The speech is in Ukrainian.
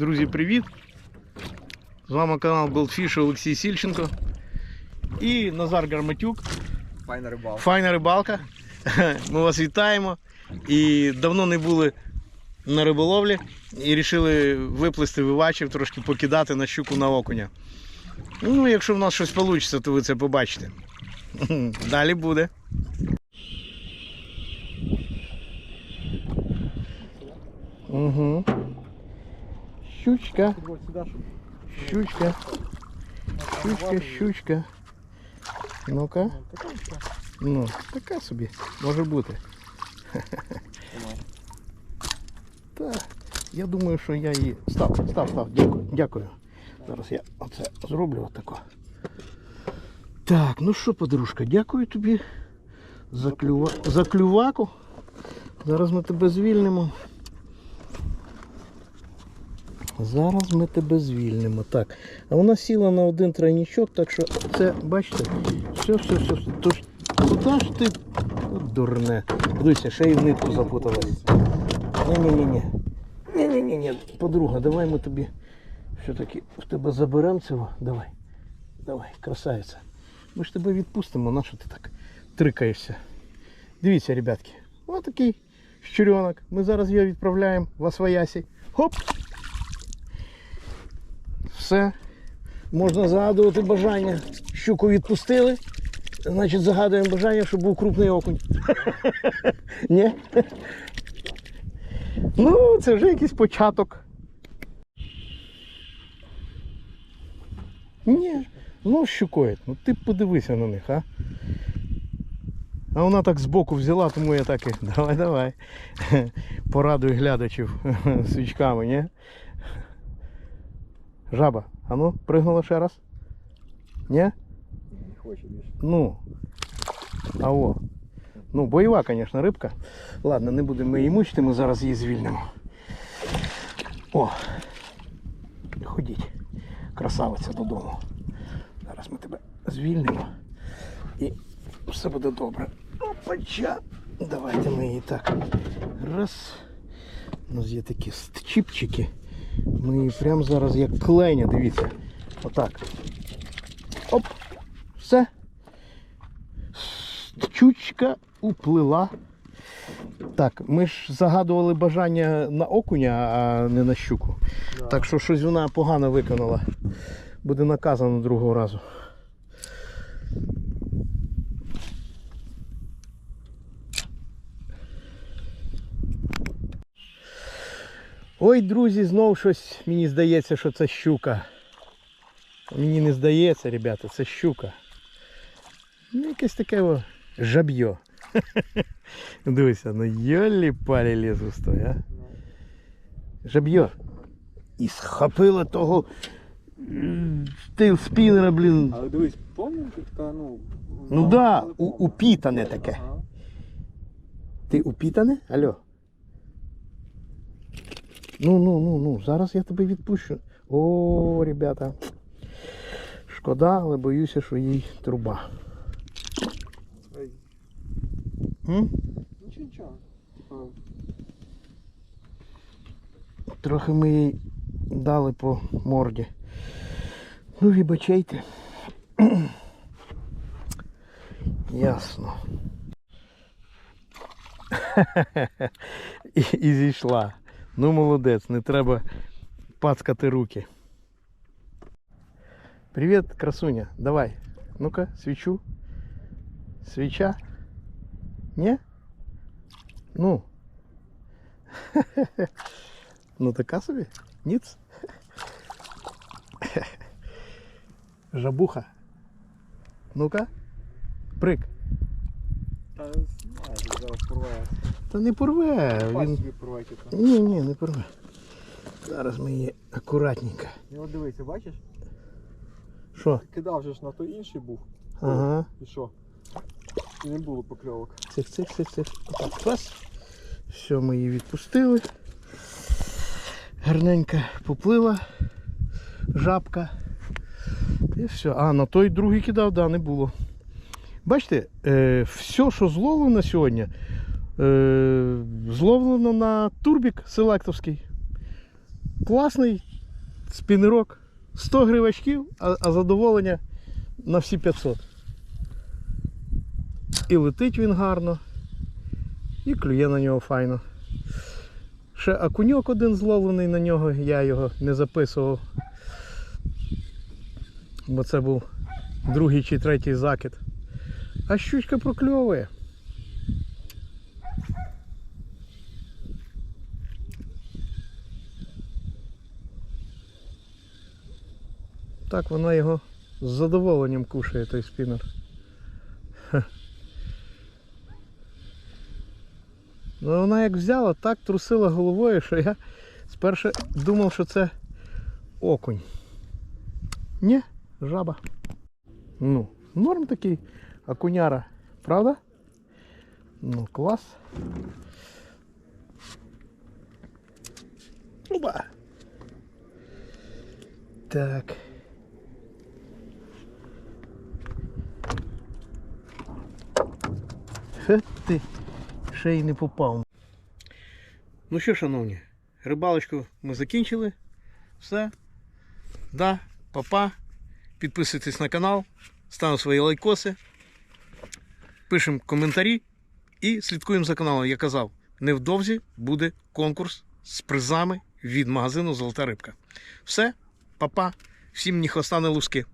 Друзі, привіт! З вами канал Goldfish Олексій Сільченко і Назар Гарматюк. Файна рибалка. Файна рибалка. Ми вас вітаємо. І давно не були на риболовлі і вирішили виплисти вивачів, трошки покидати на щуку на окуня. Ну, якщо в нас щось вийде, то ви це побачите. Далі буде. Угу. Щучка, щучка, щучка, щучка. Ну-ка. Ну, така собі, може бути. Так, я думаю, що я її. Став, став, став, дякую, дякую. Зараз я оце зроблю отако. Так, ну що, подружка, дякую тобі за, клюва... за клюваку. Зараз ми тебе звільнимо. Зараз ми тебе звільнимо. Так. А вона сіла на один тройнічок, так що це, бачите, все, все, все, все. Тож, куди ж ти? От дурне. Дивися, ще й в нитку запуталась. Ні-ні-ні-ні. Ні-ні-ні, подруга, давай ми тобі все-таки в тебе заберемо цього. Давай. Давай, красавиця. Ми ж тебе відпустимо, на що ти так трикаєшся? Дивіться, ребятки, ось такий щуренок. Ми зараз його відправляємо в Освоясі. Хоп! Все. Можна загадувати бажання. Щуку відпустили. Значить, загадуємо бажання, щоб був крупний окунь. Ні? Ну, це вже якийсь початок. Ні, ну щукоїть. Ну ти подивися на них, а? А вона так збоку взяла, тому я так і. Давай, давай. Порадуй глядачів свічками, ні? Жаба, а ну, пригнула ще раз. Ні? Не хоче. Ну. А о. Ну, бойова, звісно, рибка. Ладно, не будемо її мучити, ми зараз її звільнимо. О! Ходіть, красавиця додому. Зараз ми тебе звільнимо. І все буде добре. Опача. Давайте ми її так. Раз. У нас є такі стчіпчики. Ми її прямо зараз як кленя, дивіться. Отак. Оп. Все. Чучка уплила. Так, ми ж загадували бажання на окуня, а не на щуку. Да. Так що щось вона погано виконала. Буде наказано другого разу. Ой, друзі, знов щось мені здається, що це щука. Мені не здається, ребята, це щука. Ну, якесь таке о, жаб'йо. Дивися, ну йолі палі лізу стой, а. Жаб'йо. І схопила того м, стейл-спінера, блін. Але дивись, помню, ти така, ну. Ну мало- да, упітане таке. Ага. Ти упітане? Алло. Ну, ну, ну, ну, зараз я тебе відпущу. О, ребята. Шкода, але боюся, що їй труба. Нічого, нічого. Трохи ми їй дали по морді. Ну, вибачайте. Ясно. І, і зійшла. Ну, молодець, не треба пацкати руки. Привіт, красуня. Давай. Ну-ка, свічу. Свіча. Ні? Ну. Ну така собі? Ніц? Жабуха. Ну-ка. Прик. Та знаю, зараз порває. Та не порве. Він... Ні, ні, не порве. Зараз ми її акуратненько. І от дивися, бачиш? Що? Кидав же ж на той інший був. Ага. І що? І не було покльовок. Цих, цих, цих, цих. Так, раз. Все, ми її відпустили. Гарненько поплила жабка. І все. А, на той другий кидав, да, не було. Бачите, е, все, що зловлено сьогодні, е, зловлено на турбік селектовський. Класний спінерок 100 гривачків, а, а задоволення на всі 500. І летить він гарно, і клює на нього файно. Ще окуньок один зловлений на нього, я його не записував. Бо це був другий чи третій закид. А щучка прокльовує. Так вона його з задоволенням кушає, той спінер. Ну вона як взяла, так трусила головою, що я спершу думав, що це окунь. Ні, жаба. Ну, норм такий окуняра, правда? Ну, клас. Оба. Так. Хе ти, ще й не попав. Ну що, шановні, рибалочку ми закінчили. Все. Да, папа. Підписуйтесь на канал, ставимо свої лайкоси, пишемо коментарі і слідкуємо за каналом. Я казав, невдовзі буде конкурс з призами від магазину Золота рибка. Все, папа, всім ніхоста не луски.